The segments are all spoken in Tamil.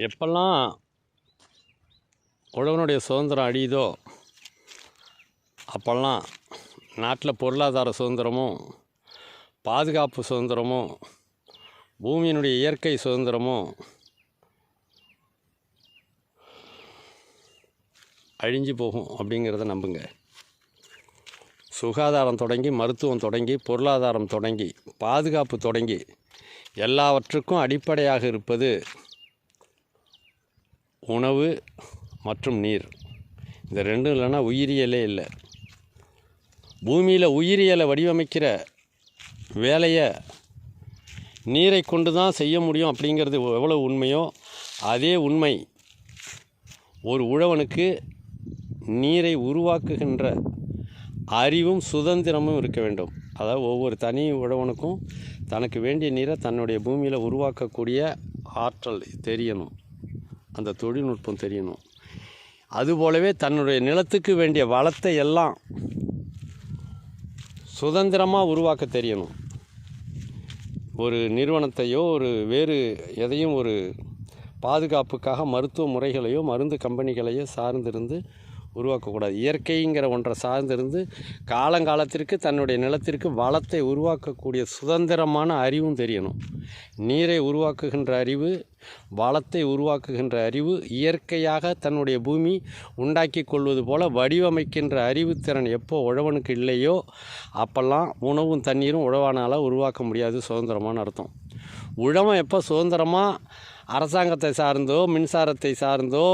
எப்பெல்லாம் உழவனுடைய சுதந்திரம் அழியுதோ அப்போல்லாம் நாட்டில் பொருளாதார சுதந்திரமும் பாதுகாப்பு சுதந்திரமும் பூமியினுடைய இயற்கை சுதந்திரமும் அழிஞ்சு போகும் அப்படிங்கிறத நம்புங்க. சுகாதாரம் தொடங்கி மருத்துவம் தொடங்கி பொருளாதாரம் தொடங்கி பாதுகாப்பு தொடங்கி எல்லாவற்றுக்கும் அடிப்படையாக இருப்பது உணவு மற்றும் நீர். இந்த ரெண்டும் இல்லைன்னா உயிரியலே இல்லை. பூமியில் உயிரியலை வடிவமைக்கிற வேலையை நீரை கொண்டு தான் செய்ய முடியும் அப்படிங்கிறது எவ்வளோ உண்மையோ அதே உண்மை. ஒரு உழவனுக்கு நீரை உருவாக்குகின்ற அறிவும் சுதந்திரமும் இருக்க வேண்டும். அதாவது ஒவ்வொரு தனி உழவனுக்கும் தனக்கு வேண்டிய நீரை தன்னுடைய பூமியில் உருவாக்கக்கூடிய ஆற்றல் தெரியணும். அந்த தொழில்நுட்பம் தெரியணும். அதுபோலவே தன்னுடைய நிலத்துக்கு வேண்டிய வளத்தை எல்லாம் சுதந்திரமாக உருவாக்க தெரியணும். ஒரு நிறுவனத்தையோ ஒரு வேறு எதையும் ஒரு பாதுகாப்புக்காக மருத்துவ முறைகளையோ மருந்து கம்பெனிகளையோ சார்ந்திருந்து உருவாக்கக்கூடாது. இயற்கைங்கிற ஒன்றை சார்ந்திருந்து காலங்காலத்திற்கு தன்னுடைய நிலத்திற்கு வளத்தை உருவாக்கக்கூடிய சுதந்திரமான அறிவும் தெரியணும். நீரை உருவாக்குகின்ற அறிவு வளத்தை உருவாக்குகின்ற அறிவு இயற்கையாக தன்னுடைய பூமி உண்டாக்கி கொள்வது போல வடிவமைக்கின்ற அறிவுத்திறன் எப்போ உழவனுக்கு இல்லையோ அப்போல்லாம் உணவும் தண்ணீரும் உழவானால் உருவாக்க முடியாது சுதந்திரமான அர்த்தம். உழவன் எப்போ சுதந்திரமாக அரசாங்கத்தை சார்ந்தோ மின்சாரத்தை சார்ந்தோ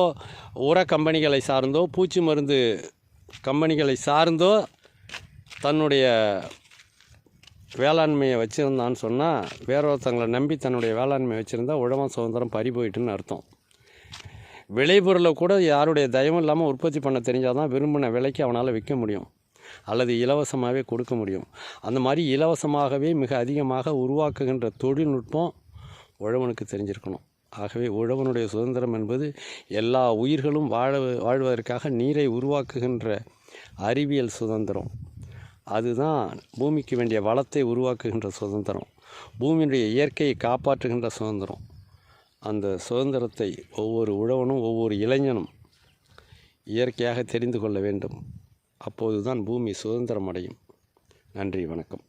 உர கம்பெனிகளை சார்ந்தோ பூச்சி மருந்து கம்பெனிகளை சார்ந்தோ தன்னுடைய வேளாண்மையை வச்சுருந்தான்னு சொன்னால் வேற ஒருத்தங்களை நம்பி தன்னுடைய வேளாண்மையை வச்சுருந்தா உழவன் சுதந்திரம் பறி போயிட்டுன்னு அர்த்தம். விளைபொருளை கூட யாருடைய தயவும் இல்லாமல் உற்பத்தி பண்ண தெரிஞ்சால் தான் விரும்பின விலைக்கு அவனால் விற்க முடியும். அல்லது இலவசமாகவே கொடுக்க முடியும். அந்த மாதிரி இலவசமாகவே மிக அதிகமாக உருவாக்குகின்ற தொழில்நுட்பம் உழவனுக்கு தெரிஞ்சிருக்கணும். ஆகவே உழவனுடைய சுதந்திரம் என்பது எல்லா உயிர்களும் வாழ வாழ்வதற்காக நீரை உருவாக்குகின்ற அறிவியல் சுதந்திரம். அதுதான் பூமிக்கு வேண்டிய வளத்தை உருவாக்குகின்ற சுதந்திரம். பூமியினுடைய இயற்கையை காப்பாற்றுகின்ற சுதந்திரம். அந்த சுதந்திரத்தை ஒவ்வொரு உழவனும் ஒவ்வொரு இளைஞனும் இயற்கையாக தெரிந்து கொள்ள வேண்டும். அப்போதுதான் பூமி சுதந்திரம் அடையும் நன்றி வணக்கம்.